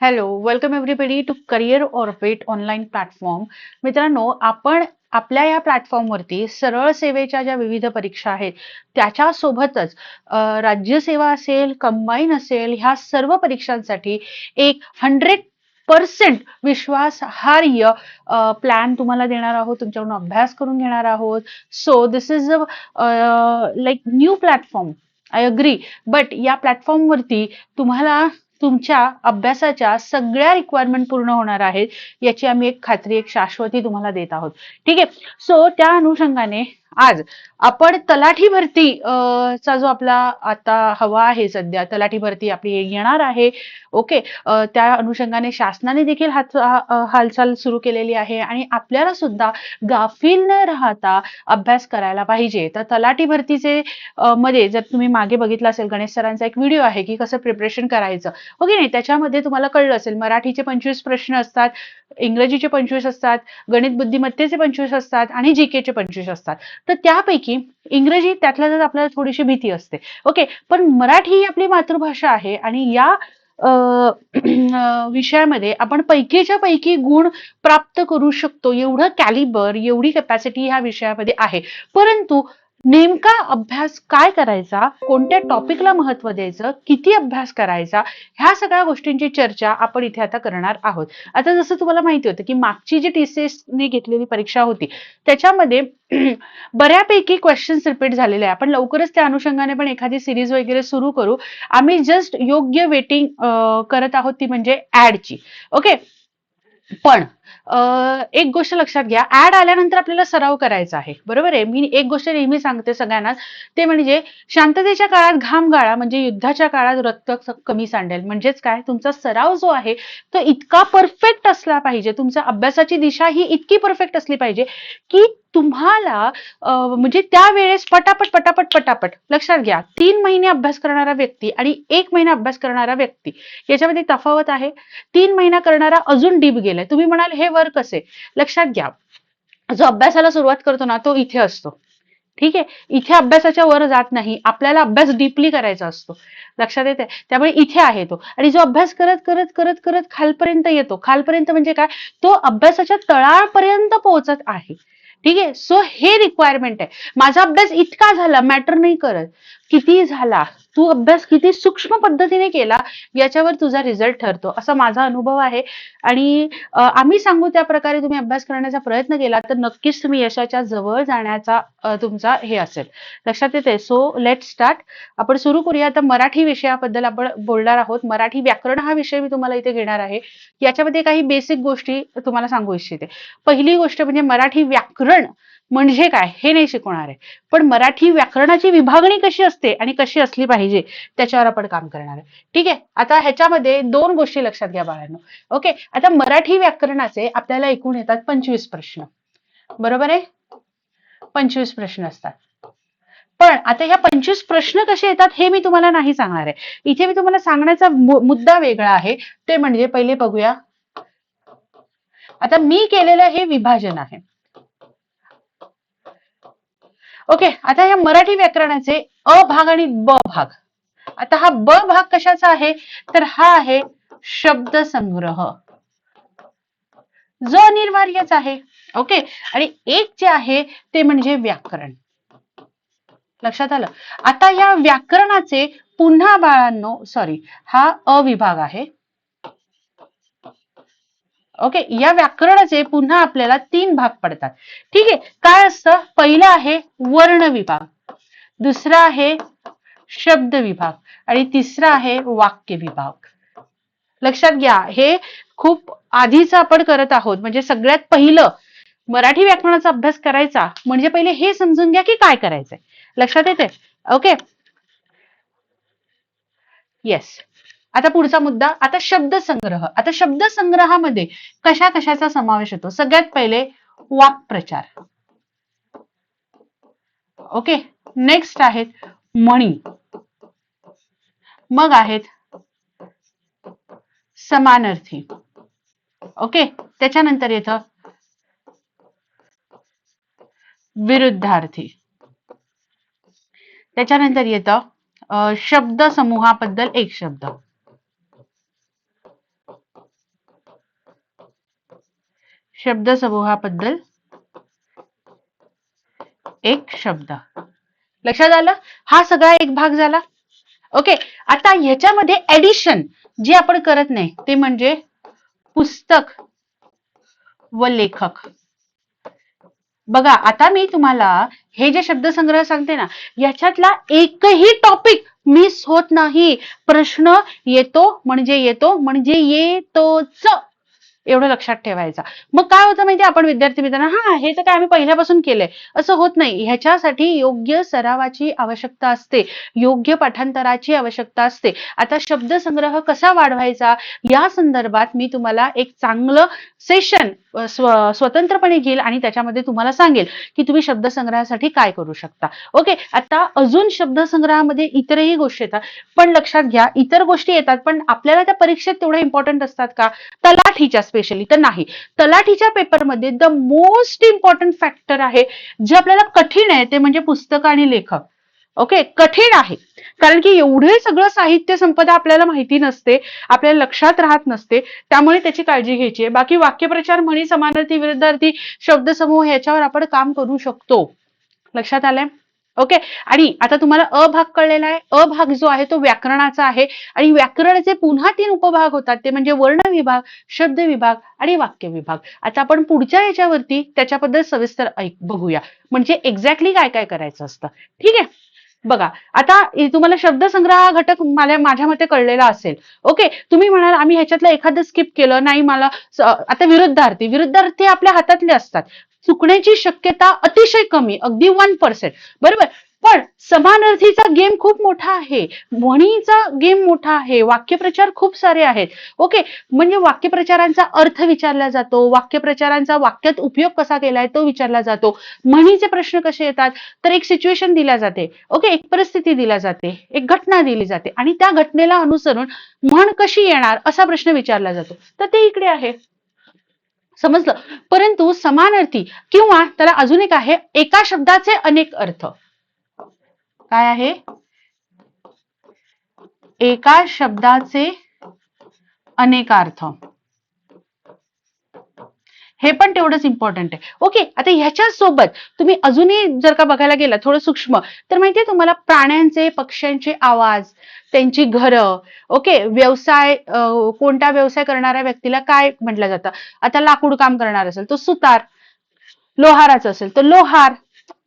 Hello welcome everybody to career orbit online platform मित्रांनो आपण आपल्या या प्लॅटफॉर्मवरती सरळ सेवेच्या ज्या विविध परीक्षा आहेत त्याच्यासोबतच राज्यसेवा असेल कंबाईन असेल ह्या सर्व परीक्षांसाठी एक हंड्रेड पर्सेंट विश्वासार्ह प्लॅन तुम्हाला देणार आहोत तुमच्याकडून अभ्यास करून घेणार आहोत. So this is a like new platform I agree but या प्लॅटफॉर्मवरती तुम्हाला तुमच्या अभ्यासाच्या सगळ्या रिक्वायरमेंट पूर्ण होणार आहेत याची आम्ही एक खात्री एक शाश्वती तुम्हाला देत आहोत. ठीक आहे. सो त्या अनुषंगाने आज आपण तलाठी भरती चा जो आपला आता हवा आहे सध्या तलाठी भरती आपली येणार आहे ओके त्या अनुषंगाने शासनाने देखील हात हालचाल सुरू केलेली आहे आणि आपल्याला सुद्धा गाफील न राहता अभ्यास करायला पाहिजे. तर तलाठी भरतीचे मध्ये जर तुम्ही मागे बघितलं असेल गणेश सरांचा एक व्हिडिओ आहे की कसं प्रिपरेशन करायचं ओके नाही त्याच्यामध्ये तुम्हाला कळलं असेल मराठीचे पंचवीस प्रश्न असतात इंग्रजीचे पंचवीस असतात गणित बुद्धिमत्तेचे पंचवीस असतात आणि जीकेचे पंचवीस असतात. तर त्यापैकी इंग्रजी त्यातल्या त्यात आपल्याला थोडीशी भीती असते. ओके पण मराठी ही आपली मातृभाषा आहे आणि या अं, विषयामध्ये आपण पैकीच्या पैकी गुण प्राप्त करू शकतो. एवढं कॅलिबर एवढी कॅपॅसिटी ह्या विषयामध्ये आहे. परंतु नेमका अभ्यास काय करायचा? कोणत्या टॉपिकला महत्त्व द्यायचं? किती अभ्यास करायचा? ह्या सगळ्या गोष्टींची चर्चा आपण इथे आता करणार आहोत. आता जसं तुम्हाला माहिती होतं की मागची जी टीसीएस ने घेतलेली परीक्षा होती त्याच्यामध्ये बऱ्यापैकी क्वेश्चन्स रिपीट झालेले आहे आपण लवकरच त्या अनुषंगाने पण एखादी सिरीज वगैरे सुरू करू. आम्ही जस्ट योग्य वेटिंग करत आहोत ती म्हणजे ऍडची ओके पण एक गोष्ट लक्षात घ्या. ऍड आल्यानंतर आपल्याला सराव करायचा आहे. बरोबर आहे? मी एक गोष्ट नेहमी सांगते सगळ्यांना ते म्हणजे शांततेच्या काळात घाम गाळा म्हणजे युद्धाच्या काळात रक्त कमी सांडेल. म्हणजेच काय? तुमचा सराव जो आहे तो इतका परफेक्ट असला पाहिजे. तुमचा अभ्यासाची दिशा ही इतकी परफेक्ट असली पाहिजे की तुम्हाला म्हणजे त्यावेळेस पटापट पटापट पटापट. लक्षात घ्या. तीन महिने अभ्यास करणारा व्यक्ती आणि एक महिना अभ्यास करणारा व्यक्ती याच्यामध्ये तफावत आहे. तीन महिना करणारा अजून डीप गेलाय. तुम्ही म्हणाल हे वर्क कसे? लक्षात घ्या. जो अभ्यासाला सुरुवात करतो ना तो इथे असतो. ठीक आहे? इथे अभ्यासाच्या वर जात नाही. आपल्याला अभ्यास डीपली करायचा असतो. लक्षात येते त्यामुळे इथे आहे तो. आणि जो अभ्यास करत करत करत करत खालपर्यंत येतो. खालपर्यंत म्हणजे काय? तो अभ्यासाच्या तळापर्यंत पोहोचत आहे. ठीक आहे? सो हे रिक्वायरमेंट आहे. माझा अभ्यास इतका झाला मॅटर नाही करत. किती झाला? तू अभ्यास किती सूक्ष्म पद्धतीने केला याच्यावर तुझा रिझल्ट ठरतो. असा माझा अनुभव आहे. आणि आम्ही सांगू त्या प्रकारे तुम्ही अभ्यास करण्याचा प्रयत्न केला तर नक्कीच तुम्ही यशाच्या जवळ जाण्याचा तुमचा हे असेल. लक्षात येते सो लेट स्टार्ट आपण सुरू करूया. आता मराठी विषयाबद्दल आपण बोलणार आहोत. मराठी व्याकरण हा विषय मी तुम्हाला इथे घेणार आहे. याच्यामध्ये काही बेसिक गोष्टी तुम्हाला सांगू इच्छिते. पहिली गोष्ट म्हणजे मराठी व्याकरण. म्हणजे काय? हे नाही शिकवणार. आहे पण मराठी व्याकरणाची विभागणी कशी असते आणि कशी असली पाहिजे त्याच्यावर आपण काम करणार आहे. ठीक आहे? आता ह्याच्यामध्ये दोन गोष्टी लक्षात घ्या बाळांनो. ओके? आता मराठी व्याकरणाचे आपल्याला एकूण येतात पंचवीस प्रश्न. बरोबर आहे? पंचवीस प्रश्न असतात. पण आता ह्या पंचवीस प्रश्न कसे येतात हे मी तुम्हाला नाही सांगणार आहे. इथे मी तुम्हाला सांगण्याचा मुद्दा वेगळा आहे. ते म्हणजे पहिले बघूया. आता मी केलेलं हे विभाजन आहे. ओके आता या मराठी व्याकरणाचे अ भाग आणि ब भाग. आता हा ब भाग कशाचा आहे? तर हा आहे शब्द संग्रह. जो अनिवार्यच आहे. ओके आणि एक जे आहे ते म्हणजे व्याकरण. लक्षात आलं? आता या व्याकरणाचे पुन्हा बाळांनो सॉरी हा अविभाग आहे. ओके या व्याकरणाचे पुन्हा आपल्याला तीन भाग पडतात. ठीक आहे काय असतं? पहिलं आहे वर्ण विभाग दुसरा आहे शब्द विभाग आणि तिसरा आहे वाक्य विभाग. लक्षात घ्या हे खूप आधीच आपण करत आहोत. म्हणजे सगळ्यात पहिलं मराठी व्याकरणाचा अभ्यास करायचा म्हणजे पहिले हे समजून घ्या की काय करायचंय. लक्षात येते ओके येस आता पुढचा मुद्दा आता शब्द संग्रह आता शब्द संग्रहामध्ये कशा कशाचा समावेश होतो? सगळ्यात पहिले वाक्प्रचार. ओके? नेक्स्ट आहेत म्हणी मग आहेत समानार्थी. ओके? त्याच्यानंतर येतं विरुद्धार्थी. त्याच्यानंतर येतं शब्द समूहाबद्दल एक शब्द. शब्दसमूहाबद्दल? एक शब्द. लक्षात आलं? हा सगळा एक भाग झाला? ओके आता ह्याच्यामध्ये ऍडिशन जे आपण करत नाही ते म्हणजे पुस्तक व लेखक. बघा आता मी तुम्हाला हे जे शब्दसंग्रह सांगते ना याच्यातला एकही टॉपिक मिस होत नाही. प्रश्न येतो म्हणजे येतो म्हणजे येतोच. एवढं लक्षात ठेवायचा. मग काय होतं माहिती आपण विद्यार्थी मित्रांना हा हे तर काय आम्ही पहिल्यापासून केलंय. असं होत नाही. ह्याच्यासाठी योग्य सरावाची आवश्यकता असते. योग्य पाठांतराची आवश्यकता असते. आता शब्दसंग्रह कसा वाढवायचा? या संदर्भात मी तुम्हाला एक चांगलं सेशन स्व स्वतंत्रपणे घेईल आणि त्याच्यामध्ये तुम्हाला सांगेल की तुम्ही शब्दसंग्रहासाठी काय करू शकता. ओके? आता अजून शब्दसंग्रहामध्ये इतरही गोष्टी येतात. पण लक्षात घ्या इतर गोष्टी येतात पण आपल्याला त्या परीक्षेत तेवढ्या इम्पॉर्टंट असतात का? तलाठीच्या स्पेशली तर नाही. तलाठीच्या पेपरमध्ये द मोस्ट इम्पॉर्टंट फॅक्टर आहे जे आपल्याला कठीण आहे ते म्हणजे पुस्तक आणि लेखक. ओके कठीण आहे. कारण की एवढे सगळं साहित्य संपदा आपल्याला माहिती नसते आपल्याला लक्षात राहत नसते त्यामुळे त्याची काळजी घ्यायची आहे. बाकी वाक्यप्रचार म्हणी समानार्थी विरुद्धार्थी शब्दसमूह ह्याच्यावर आपण काम करू शकतो. लक्षात आलंय? ओके? आणि आता तुम्हाला अ भाग कळलेला आहे. अ भाग जो आहे तो व्याकरणाचा आहे. आणि व्याकरणाचे पुन्हा तीन उपभाग होतात. ते म्हणजे वर्ण विभाग शब्द विभाग आणि वाक्य विभाग. आता आपण पुढच्या याच्यावरती त्याच्याबद्दल सविस्तर ऐक बघूया. म्हणजे एक्झॅक्टली काय काय करायचं असतं. ठीक आहे? बघा आता तुम्हाला शब्दसंग्रह हा घटक मला माझ्या मते कळलेला असेल. ओके? तुम्ही म्हणाल आम्ही ह्याच्यातलं एखादं स्किप केलं. नाही मला आता विरुद्धार्थी. विरुद्धार्थी आपल्या हातातले असतात. चुकण्याची शक्यता अतिशय कमी अगदी वन पर्सेंट बरोबर? पण समानार्थीचा गेम खूप मोठा आहे. म्हणीचा गेम मोठा आहे. वाक्यप्रचार खूप सारे आहेत. ओके म्हणजे वाक्यप्रचारांचा अर्थ विचारला जातो. वाक्यप्रचारांचा वाक्यात उपयोग कसा केलाय तो विचारला जातो. म्हणीचे प्रश्न कसे येतात? तर एक सिच्युएशन दिल्या जाते. ओके एक परिस्थिती दिल्या जाते. एक घटना दिली जाते. आणि त्या घटनेला अनुसरून म्हण कशी येणार असा प्रश्न विचारला जातो. तर ते इकडे आहे. समजलं. परंतु समानार्थी किंवा त्याला अजून एक आहे एका शब्दाचे अनेक अर्थ. काय आहे? एका शब्दाचे अनेक अर्थ. हे पण तेवढंच इम्पॉर्टंट आहे. ओके आता ह्याच्या सोबत तुम्ही अजूनही जर का बघायला गेला थोडं सूक्ष्म तर माहितीये तुम्हाला प्राण्यांचे पक्ष्यांचे आवाज त्यांची घरं ओके व्यवसाय कोणता व्यवसाय करणाऱ्या व्यक्तीला काय म्हटलं जातं? आता लाकूड काम करणार असेल तो सुतार लोहाराचा असेल तर लोहार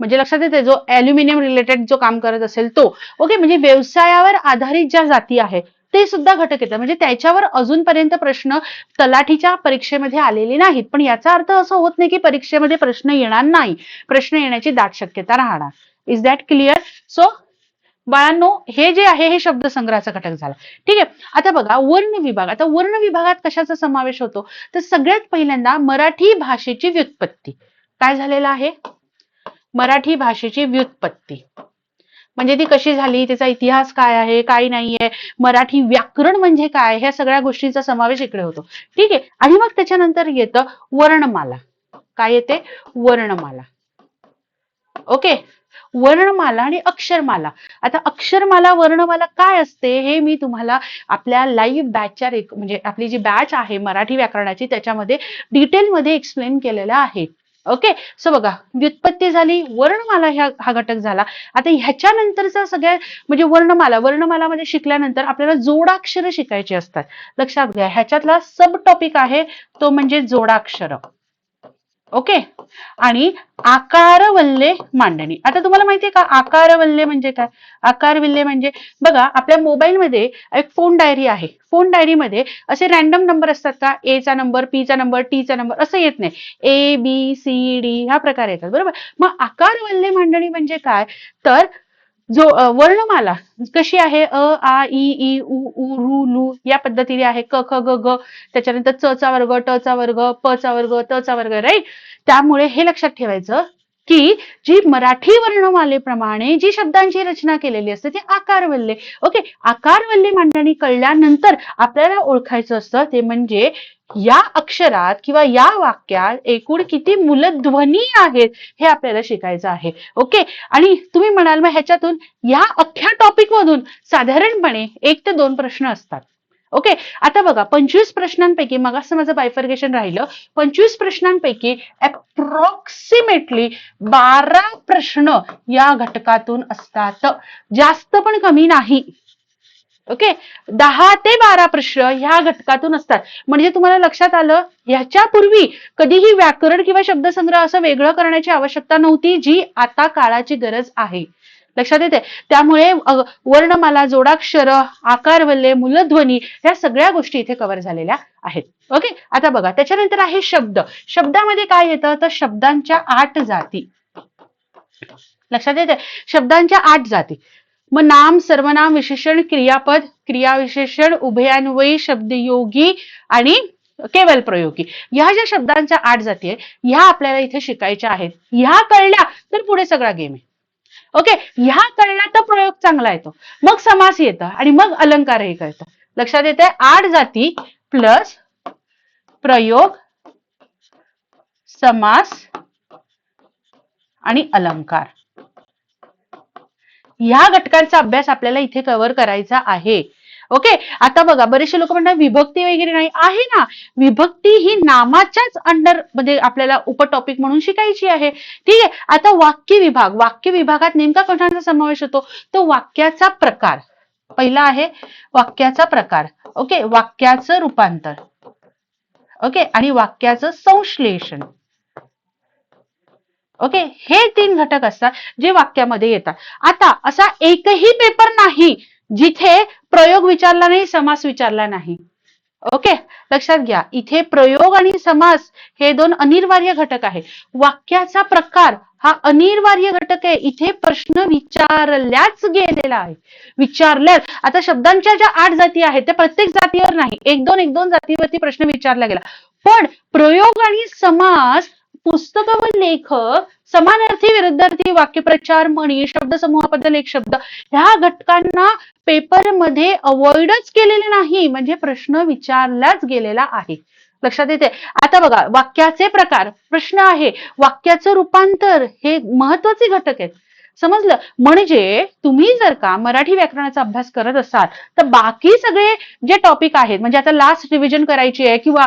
म्हणजे लक्षात येते जो अल्युमिनियम रिलेटेड जो काम करत असेल तो. ओके म्हणजे व्यवसायावर आधारित ज्या जाती आहेत ते सुद्धा घटक येतात. म्हणजे त्याच्यावर अजूनपर्यंत प्रश्न तलाठीच्या परीक्षेमध्ये आलेले नाहीत. पण याचा अर्थ असं होत नाही की परीक्षेमध्ये प्रश्न येणार नाही. प्रश्न येण्याची दाट शक्यता राहणार. इज दॅट क्लिअर सो बाळांनो हे जे आहे हे शब्दसंग्रहाचा घटक झाला. ठीक आहे? आता बघा वर्ण विभाग. आता वर्ण विभागात कशाचा समावेश होतो? तर सगळ्यात पहिल्यांदा मराठी भाषेची व्युत्पत्ती. काय झालेलं आहे? मराठी भाषेची व्युत्पत्ती. म्हणजे ती कशी झाली त्याचा इतिहास काय आहे काय नाहीये मराठी व्याकरण म्हणजे काय ह्या सगळ्या गोष्टींचा समावेश इकडे होतो. ठीक आहे आणि मग त्याच्यानंतर येतं वर्णमाला. काय येते? वर्णमाला. ओके? वर्णमाला आणि अक्षरमाला. आता अक्षरमाला वर्णमाला काय असते हे मी तुम्हाला आपल्या लाईव्ह बॅचच्या म्हणजे आपली जी बॅच आहे मराठी व्याकरणाची त्याच्यामध्ये डिटेलमध्ये एक्सप्लेन केलेलं आहे. ओके सो बघा व्युत्पत्ती झाली वर्णमाला ह्या हा घटक झाला. आता ह्याच्यानंतरचा सगळ्या म्हणजे वर्णमाला वर्णमालामध्ये शिकल्यानंतर आपल्याला जोडाक्षर शिकायची असतात. लक्षात घ्या ह्याच्यातला सब टॉपिक आहे तो म्हणजे जोडाक्षर. ओके? आणि आकारवल्ले मांडणी. आता तुम्हाला माहितीये का आकारवल्ले म्हणजे काय? आकारविल्ले म्हणजे बघा आपल्या मोबाईलमध्ये एक फोन डायरी आहे. फोन डायरीमध्ये असे रॅन्डम नंबर असतात का? ए चा नंबर पी चा नंबर टी चा नंबर असं येत नाही. ए बी सी डी ह्या प्रकार येतात. बरोबर? मग आकारवल्ले मांडणी म्हणजे काय? तर जो वर्णमाला कशी आहे? अ आ इ ई उ उ रू लू या पद्धतीने आहे. क ख ग ग. त्याच्यानंतर च चा वर्ग ट चा वर्ग प चा वर्ग त चा वर्ग राईट त्यामुळे हे लक्षात ठेवायचं की जी मराठी वर्णमालेप्रमाणे जी शब्दांची रचना केलेली असते ती आकारवल्ले. ओके आकारवल्ले मांडणी कळल्यानंतर आपल्याला ओळखायचं असतं ते म्हणजे या अक्षरात किंवा या वाक्यात एकूण किती मूलध्वनी आहेत हे आपल्याला शिकायचं आहे. ओके आणि तुम्ही म्हणाल मग ह्याच्यातून या अख्ख्या टॉपिक मधून साधारणपणे एक ते दोन प्रश्न असतात. ओके आता बघा पंचवीस प्रश्नांपैकी मग असं माझं बायफर्गेशन राहिलं. पंचवीस प्रश्नांपैकी अप्रॉक्सिमेटली बारा प्रश्न या घटकातून असतात. जास्त पण कमी नाही. ओके दहा ते बारा प्रश्न ह्या घटकातून असतात. म्हणजे तुम्हाला लक्षात आलं ह्याच्यापूर्वी कधीही व्याकरण किंवा शब्दसंग्रह असं वेगळं करण्याची आवश्यकता नव्हती जी आता काळाची गरज आहे. लक्षात येते त्यामुळे वर्णमाला जोडाक्षर आकार वल्ले मूलध्वनी या सगळ्या गोष्टी इथे कव्हर झालेल्या आहेत. ओके? आता बघा त्याच्यानंतर आहे शब्द. शब्दामध्ये काय येतं? तर शब्दांच्या आठ जाती. लक्षात येते शब्दांच्या आठ जाती. मग नाम सर्वनाम विशेषण क्रियापद क्रियाविशेषण उभयान्वयी शब्दयोगी आणि केवल प्रयोगी. ह्या ज्या शब्दांच्या आठ जाती आहेत ह्या आपल्याला इथे शिकायच्या आहेत. ह्या कळल्या तर पुढे सगळा गेम आहे. ओके? ह्या कळण्याचा प्रयोग चांगला येतो मग समास येतं आणि मग अलंकारही कळतं लक्षात येते आठ जाती प्लस प्रयोग समास आणि अलंकार. ह्या घटकांचा अभ्यास आपल्याला इथे कव्हर करायचा आहे. ओके आता बघा बरेचसे लोक म्हणतात विभक्ती वगैरे नाही. आहे ना? विभक्ती ही नामाच्याच अंडर म्हणजे आपल्याला उपटॉपिक म्हणून शिकायची आहे. ठीक आहे? आता वाक्य विभाग. वाक्य विभागात नेमका कशाचा समावेश होतो? तो वाक्याचा प्रकार. पहिला आहे वाक्याचा प्रकार. ओके वाक्याचं रूपांतर. ओके आणि वाक्याचं संश्लेषण. ओके हे तीन घटक असतात जे वाक्यामध्ये येतात. आता असा एकही पेपर नाही जिथे प्रयोग विचारला नाही समास विचारला नाही. ओके लक्षात घ्या. इथे प्रयोग आणि समास हे दोन अनिवार्य घटक आहे. वाक्याचा प्रकार हा अनिवार्य घटक आहे. इथे प्रश्न विचारल्याच गेलेला आहे. विचारल्याच आता शब्दांच्या ज्या आठ जाती आहेत त्या प्रत्येक जातीवर नाही. एक दोन एक दोन जातीवरती प्रश्न विचारला गेला. पण प्रयोग आणि समास पुस्तक व लेखक समानार्थी विरुद्धार्थी वाक्यप्रचार म्हणी शब्दसमूहाबद्दल एक शब्द ह्या घटकांना पेपरमध्ये अवॉइडच केलेले नाही म्हणजे प्रश्न विचारलाच गेलेला आहे. लक्षात येते आता बघा वाक्याचे प्रकार. प्रश्न आहे वाक्याचं रूपांतर हे महत्त्वाचे घटक आहेत. समजलं? म्हणजे तुम्ही जर का मराठी व्याकरणाचा अभ्यास करत असाल तर बाकी सगळे जे टॉपिक आहेत म्हणजे आता लास्ट रिव्हिजन करायची आहे किंवा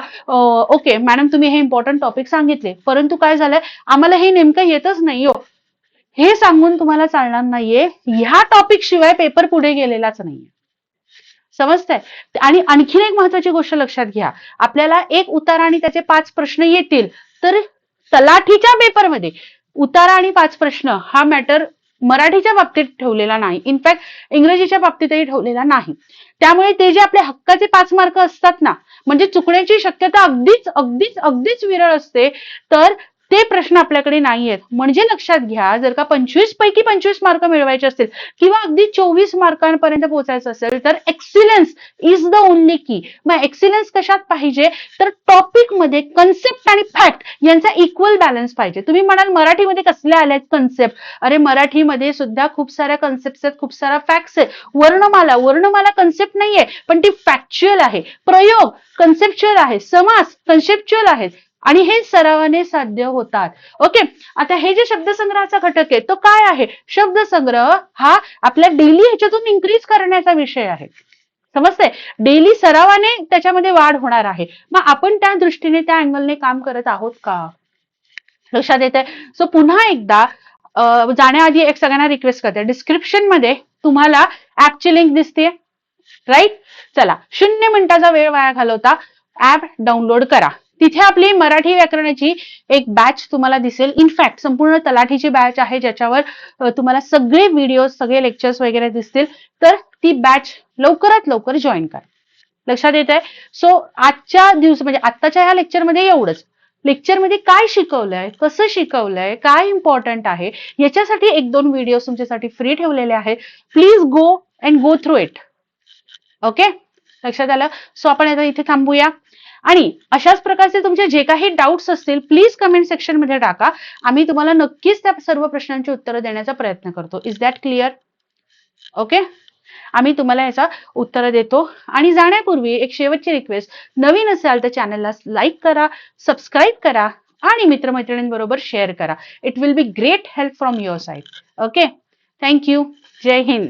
ओके मॅडम तुम्ही हे इम्पॉर्टंट टॉपिक सांगितले परंतु काय झालंय? आम्हाला हे नेमकं येतच नाही हो. हे सांगून तुम्हाला चालणार नाहीये. ह्या टॉपिक शिवाय पेपर पुढे गेलेलाच नाहीये. समजतंय? आणि आणखीन एक महत्वाची गोष्ट लक्षात घ्या. आपल्याला एक उतारा आणि त्याचे पाच प्रश्न येतील तर तलाठीच्या पेपरमध्ये उतारा आणि पाच प्रश्न हा मॅटर मराठीच्या बाबतीत ठेवलेला नाही. इनफॅक्ट इंग्रजीच्या बाबतीतही ठेवलेला नाही. त्यामुळे ते जे आपले हक्काचे पाच मार्क असतात ना म्हणजे चुकण्याची शक्यता अगदीच अगदीच अगदीच विरळ असते तर ते प्रश्न आपल्याकडे नाही आहेत म्हणजे लक्षात घ्या जर का पंचवीस पैकी पंचवीस मार्क मिळवायचे असतील किंवा अगदी चोवीस मार्कांपर्यंत पोहोचायचं असेल तर एक्सिलन्स इज द ओनली की मग एक्सिलन्स कशात पाहिजे? तर टॉपिकमध्ये कन्सेप्ट आणि फॅक्ट यांचा इक्वल बॅलन्स पाहिजे. तुम्ही म्हणाल मराठीमध्ये कसल्या आल्यात कन्सेप्ट अरे मराठीमध्ये सुद्धा खूप साऱ्या कन्सेप्ट आहेत खूप साऱ्या फॅक्ट्स आहेत. वर्णमाला वर्णमाला कन्सेप्ट नाहीये पण ती फॅक्च्युअल आहे. प्रयोग कन्सेप्च्युअल आहे. समास कन्सेप्च्युअल आहेत आणि हे सरावाने साध्य होतात. ओके? आता हे जे शब्दसंग्रहाचा घटक आहे तो काय आहे? शब्दसंग्रह हा आपल्या डेली ह्याच्यातून इन्क्रीज करण्याचा विषय आहे. समजतंय? डेली सरावाने त्याच्यामध्ये वाढ होणार आहे. मग आपण त्या दृष्टीने त्या अँगलने काम करत आहोत का? लक्षात येत आहे सो पुन्हा एकदा जाण्याआधी एक सगळ्यांना रिक्वेस्ट करते. डिस्क्रिप्शनमध्ये तुम्हाला ऍपची लिंक दिसते राईट चला. शून्य मिनिटाचा वेळ वाया घालवता. ऍप डाउनलोड करा. तिथे आपली मराठी व्याकरणाची एक बॅच तुम्हाला दिसेल. इनफॅक्ट संपूर्ण तलाठीची बॅच आहे ज्याच्यावर तुम्हाला सगळे व्हिडिओ सगळे लेक्चर्स वगैरे दिसतील. तर ती बॅच लवकरात लवकर जॉईन करा. लक्षात येत आहे सो आजच्या दिवस म्हणजे आत्ताच्या ह्या लेक्चरमध्ये एवढंच. लेक्चरमध्ये काय शिकवलंय कसं शिकवलंय काय इम्पॉर्टंट आहे याच्यासाठी एक दोन व्हिडिओ तुमच्यासाठी फ्री ठेवलेले आहेत. Please go and go through it okay लक्षात आलं? सो आपण आता इथे थांबूया. आणि अशाच प्रकारचे तुमचे जे काही डाऊट्स असतील प्लीज कमेंट सेक्शनमध्ये टाका. आम्ही तुम्हाला नक्कीच त्या सर्व प्रश्नांची उत्तरं देण्याचा प्रयत्न करतो. इज दॅट क्लिअर ओके आम्ही तुम्हाला याचा उत्तर देतो. आणि जाण्यापूर्वी एक शेवटची रिक्वेस्ट नवीन असाल तर चॅनलला लाईक करा सबस्क्राईब करा आणि मित्रमैत्रिणींबरोबर शेअर करा. It will be great help from your side okay thank you Jai Hind